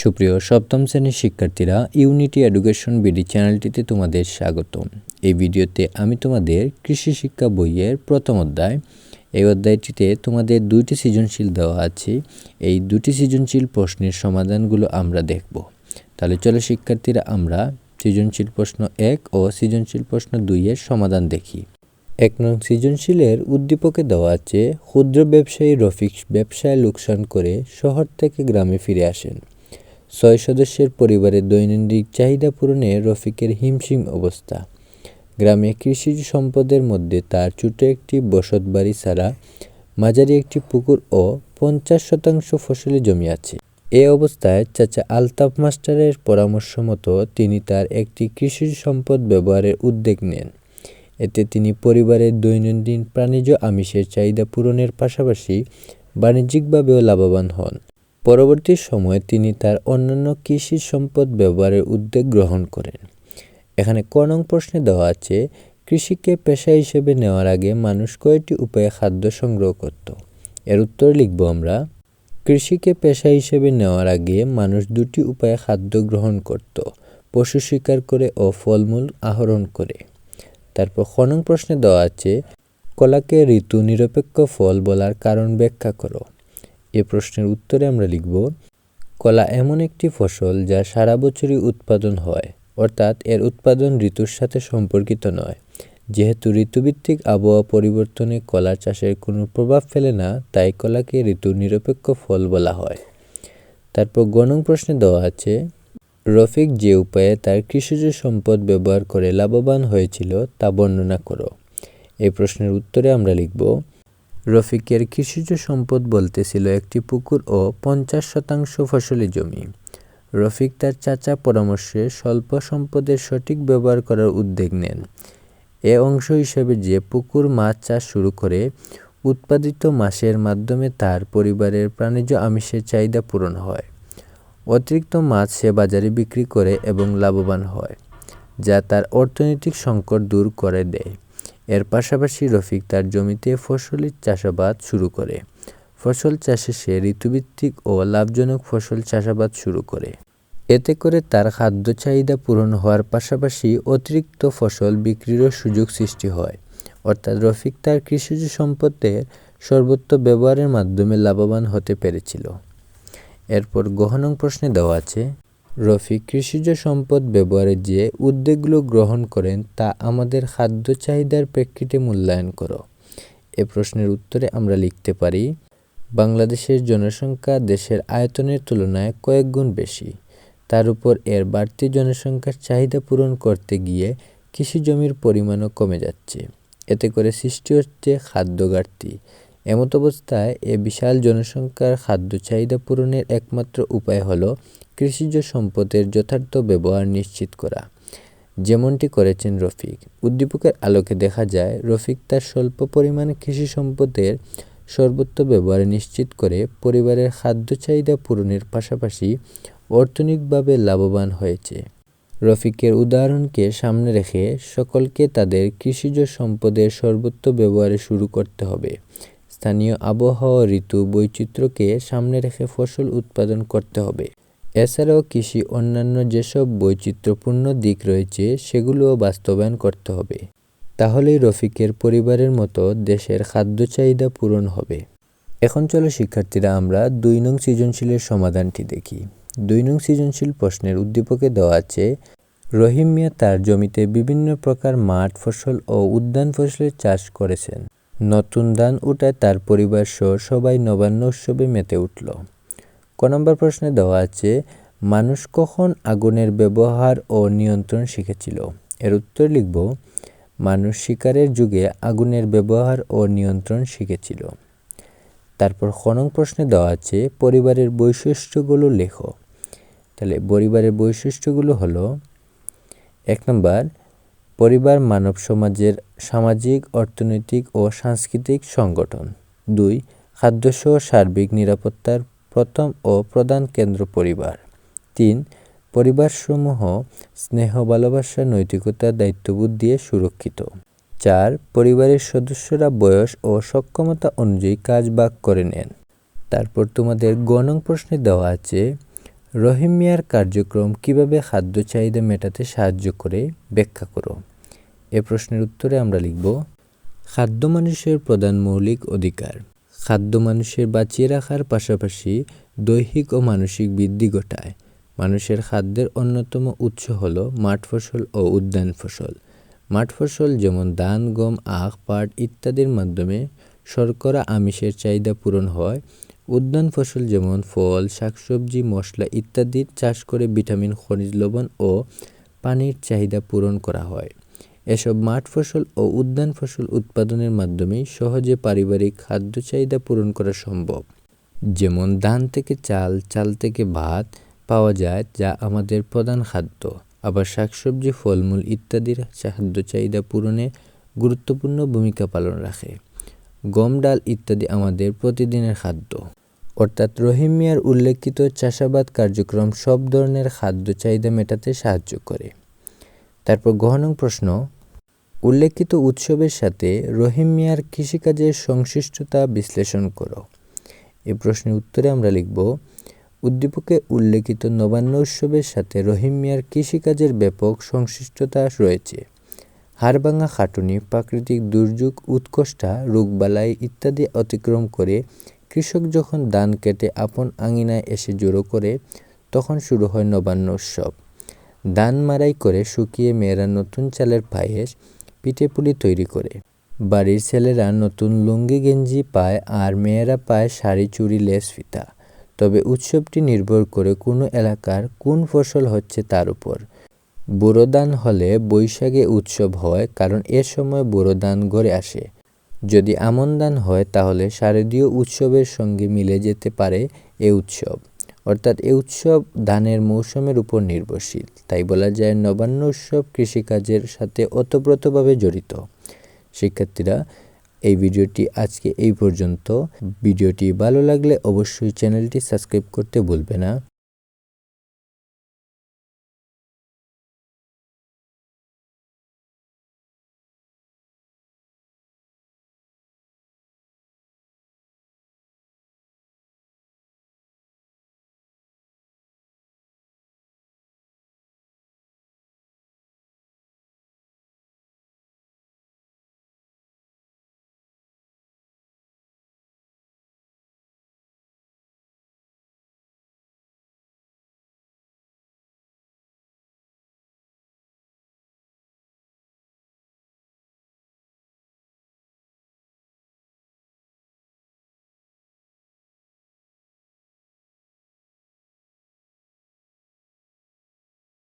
সুপ্রিয়, সপ্তম শ্রেণির শিক্ষার্থীরা ইউনিটি এডুকেশন বিডি চ্যানেলটিতে তোমাদের স্বাগতম। এই ভিডিওতে আমি তোমাদের কৃষি শিক্ষা বইয়ের প্রথম অধ্যায়, এই অধ্যায়টিতে তোমাদের দুইটি সৃজনশীল দেওয়া আছে। এই দুটি সৃজনশীল প্রশ্নের সমাধানগুলো আমরা দেখব। তাহলে চলো শিক্ষার্থীরা, আমরা সৃজনশীল প্রশ্ন এক ও সৃজনশীল প্রশ্ন দুইয়ের সমাধান দেখি। এক নং সৃজনশীলের উদ্দীপকে দেওয়া আছে, ক্ষুদ্র ব্যবসায়ী রফিক ব্যবসায় লোকসান করে শহর থেকে গ্রামে ফিরে আসেন। ছয় সদস্যের পরিবারের দৈনন্দিন চাহিদা পূরণে রফিকের হিমশিম অবস্থা। গ্রামে কৃষিজ সম্পদের মধ্যে তার ছোট একটি বসত বাড়ি ছাড়া মাঝারি একটি পুকুর ও পঞ্চাশ শতাংশ ফসলি জমি আছে। এ অবস্থায় চাচা আলতাফ মাস্টারের পরামর্শ মতো তিনি তার একটি কৃষিজ সম্পদ ব্যবহারের উদ্যোগ নেন। এতে তিনি পরিবারের দৈনন্দিন প্রাণীজ আমিষের চাহিদা পূরণের পাশাপাশি বাণিজ্যিকভাবেও লাভবান হন। পরবর্তী সময়ে তিনি তার অন্যান্য কৃষি সম্পদ ব্যবহারের উদ্যোগ গ্রহণ করেন। এখানে ক নং প্রশ্নে দেওয়া আছে, কৃষিকে পেশা হিসেবে নেওয়ার আগে মানুষ কয়টি উপায়ে খাদ্য সংগ্রহ করত। এর উত্তর লিখব আমরা, কৃষিকে পেশা হিসেবে নেওয়ার আগে মানুষ দুটি উপায়ে খাদ্য গ্রহণ করত, পশু শিকার করে ও ফলমূল আহরণ করে। তারপর খ নং প্রশ্নে দেওয়া আছে, কলাকে ঋতু নিরপেক্ষ ফল বলার কারণ ব্যাখ্যা করো। এ প্রশ্নের উত্তরে আমরা লিখব, কলা এমন একটি ফসল যা সারা বছরই উৎপাদন হয়, অর্থাৎ এর উৎপাদন ঋতুর সাথে সম্পর্কিত নয়। যেহেতু ঋতুভিত্তিক আবহাওয়া পরিবর্তনে কলা চাষের কোনো প্রভাব ফেলে না, তাই কলাকে ঋতু নিরপেক্ষ ফল বলা হয়। তারপর গণং প্রশ্নে দেওয়া আছে, রফিক যে উপায়ে তার কৃষিজ সম্পদ ব্যবহার করে লাভবান হয়েছিল তা বর্ণনা করো। এই প্রশ্নের উত্তরে আমরা লিখব রফিকের কৃষিজ সম্পদ বলতে ছিল একটি পুকুর ও পঞ্চাশ শতাংশ ফসলি জমি। রফিক তার চাচা পরামর্শে স্বল্প সম্পদের সঠিক ব্যবহার করার উদ্যোগ নেন। এ অংশ হিসেবে যে পুকুর মাছ চাষ শুরু করে, উৎপাদিত মাছের মাধ্যমে তার পরিবারের প্রাণীজ আমিষের চাহিদা পূরণ হয়। অতিরিক্ত মাছ সে বাজারে বিক্রি করে এবং লাভবান হয়, যা তার অর্থনৈতিক সংকট দূর করে দেয়। এর পাশাপাশি রফিক তার জমিতে ফসলি চাষাবাদ শুরু করে। ফসল চাষে সে ঋতুভিত্তিক ও লাভজনক ফসল চাষাবাদ শুরু করে। এতে করে তার খাদ্য চাহিদা পূরণ হওয়ার পাশাপাশি অতিরিক্ত ফসল বিক্রিরও সুযোগ সৃষ্টি হয়। অর্থাৎ রফিক তার কৃষিজ সম্পদের সর্বোচ্চ ব্যবহারের মাধ্যমে লাভবান হতে পেরেছিল। এরপর গহনং প্রশ্নে দেওয়া আছে রফিক কৃষিজ সম্পদ ব্যবহারে যে উদ্যোগগুলো গ্রহণ করেন তা আমাদের খাদ্য চাহিদার প্রেক্ষিতে মূল্যায়ন করো। এ প্রশ্নের উত্তরে আমরা লিখতে পারি, বাংলাদেশের জনসংখ্যা দেশের আয়তনের তুলনায় কয়েক গুণ বেশি। তার উপর এর বাড়তি জনসংখ্যার চাহিদা পূরণ করতে গিয়ে কৃষি জমির পরিমাণও কমে যাচ্ছে। এতে করে সৃষ্টি হচ্ছে খাদ্য ঘাটতি। এমত অবস্থায় এ বিশাল জনসংখ্যার খাদ্য চাহিদা পূরণের একমাত্র উপায় হলো কৃষিজ সম্পদের যথার্থ ব্যবহার নিশ্চিত করা। যেমনটি করেছেন রফিক। উদ্দীপকের আলোকে দেখা যায়, রফিক তার স্বল্প পরিমাণ কৃষি সম্পদের সর্বোচ্চ ব্যবহার নিশ্চিত করে পরিবারের খাদ্য চাহিদা পূরণের পাশাপাশি অর্থনৈতিকভাবে লাভবান হয়েছে। রফিকের উদাহরণকে সামনে রেখে সকলকে তাদের কৃষিজ সম্পদের সর্বোচ্চ ব্যবহারে শুরু করতে হবে। স্থানীয় আবহাওয়া ঋতু বৈচিত্র্যকে সামনে রেখে ফসল উৎপাদন করতে হবে। এছাড়াও কৃষি অন্যান্য যেসব বৈচিত্র্যপূর্ণ দিক রয়েছে, সেগুলোও বাস্তবায়ন করতে হবে। তাহলেই রফিকের পরিবারের মতো দেশের খাদ্য চাহিদা পূরণ হবে। এখন চলো শিক্ষার্থীরা আমরা দুই নং সৃজনশীলের সমাধানটি দেখি। দুই নং সৃজনশীল প্রশ্নের উদ্দীপকে দেওয়া আছে, রহিম মিয়া তার জমিতে বিভিন্ন প্রকার মাঠ, ফসল ও উদ্যান ফসলের চাষ করেছেন। নতুন ধান উঠায় তার পরিবার সহ সবাই নবান্ন উৎসবে মেতে উঠল। ক নম্বর প্রশ্নে দেওয়া আছে, মানুষ কখন আগুনের ব্যবহার ও নিয়ন্ত্রণ শিখেছিল? এর উত্তর লিখব, মানুষ শিকারের যুগে আগুনের ব্যবহার ও নিয়ন্ত্রণ শিখেছিল। তারপর খনং প্রশ্নে দেওয়া আছে, পরিবারের বৈশিষ্ট্যগুলো লেখো। তাহলে পরিবারের বৈশিষ্ট্যগুলো হলো, এক নম্বর, পরিবার মানব সমাজের সামাজিক, অর্থনৈতিক ও সাংস্কৃতিক সংগঠন। দুই খাদ্যসহ সার্বিক নিরাপত্তার প্রথম ও প্রধান কেন্দ্র পরিবার। তিন, পরিবারসমূহ স্নেহ, ভালোবাসা, নৈতিকতা, দায়িত্ববোধ দিয়ে সুরক্ষিত। চার, পরিবারের সদস্যরা বয়স ও সক্ষমতা অনুযায়ী কাজ ভাগ করে নেন। তারপর তোমাদের গণং প্রশ্নে দেওয়া আছে, রহিম মিয়ার কার্যক্রম কীভাবে খাদ্য চাহিদা মেটাতে সাহায্য করে ব্যাখ্যা করো। এ প্রশ্নের উত্তরে আমরা লিখব, খাদ্য মানুষের প্রধান মৌলিক অধিকার। খাদ্য মানুষের বাঁচিয়ে রাখার পাশাপাশি দৈহিক ও মানসিক বৃদ্ধি ঘটায়। মানুষের খাদ্যের অন্যতম উৎস হলো মাঠ ফসল ও উদ্যান ফসল। মাঠ ফসল যেমন ধান, গম, আখ, পাট ইত্যাদির মাধ্যমে শর্করা, আমিষের চাহিদা পূরণ হয়। উদ্যান ফসল যেমন ফল, শাকসবজি, মশলা ইত্যাদির চাষ করে ভিটামিন, খনিজ লবণ ও পানির চাহিদা পূরণ করা হয়। এসব মাঠ ফসল ও উদ্যান ফসল উৎপাদনের মাধ্যমেই সহজে পারিবারিক খাদ্য চাহিদা পূরণ করা সম্ভব। যেমন ধান থেকে চাল চাল থেকে ভাত পাওয়া যায়, যা আমাদের প্রধান খাদ্য। আবার শাকসবজি, ফলমূল ইত্যাদির খাদ্য চাহিদা পূরণে গুরুত্বপূর্ণ ভূমিকা পালন রাখে। গম, ডাল ইত্যাদি আমাদের প্রতিদিনের খাদ্য। অর্থাৎ রহিম মিয়ার উল্লেখিত চাষাবাদ কার্যক্রম সব ধরনের খাদ্য চাহিদা মেটাতে সাহায্য করে। তারপর গহনং প্রশ্ন উল্লেখিত উৎসবের সাথে রহিম মিয়ার কৃষিকাজের সংশ্লিষ্টতা বিশ্লেষণ করো। এ প্রশ্নের উত্তরে আমরা লিখব, উদ্দীপকে উল্লেখিত নবান্ন উৎসবের সাথে রহিম মিয়ার কৃষিকাজের ব্যাপক সংশ্লিষ্টতা রয়েছে। হাড়ভাঙা খাটুনি, প্রাকৃতিক দুর্যোগ উৎকষ্টা রোগবালাই ইত্যাদি অতিক্রম করে কৃষক যখন ধান কেটে আপন আঙিনায় এসে জড়ো করে, তখন শুরু হয় নবান্ন উৎসব। ধান মারাই করে শুকিয়ে মেয়েরা নতুন চালের পায়েস পিঠে পুলি তৈরি করে। বাড়ির ছেলেরা নতুন লুঙ্গি, গেঞ্জি পায় আর মেয়েরা পায় শাড়ি, চুড়ি, লেস, ফিতা। তবে উৎসবটি নির্ভর করে কোনো এলাকার কোন ফসল হচ্ছে তার উপর। বোরো ধান হলে বৈশাখে উৎসব হয় কারণ এ সময় বোরো ধান গড়ে আসে। যদি আমন দান হয় তাহলে শারদীয় উৎসবের সঙ্গে মিলে যেতে পারে এ উৎসব। অর্থাৎ এ উৎসব ধানের মৌসুমের উপর নির্ভরশীল। তাই বলা যায় নবান্ন উৎসব কৃষিকাজের সাথে ওতপ্রোতভাবে জড়িত। শিক্ষার্থীরা, এই ভিডিওটি আজকে এই পর্যন্ত। ভিডিওটি ভালো লাগলে অবশ্যই চ্যানেলটি সাবস্ক্রাইব করতে ভুলবে না।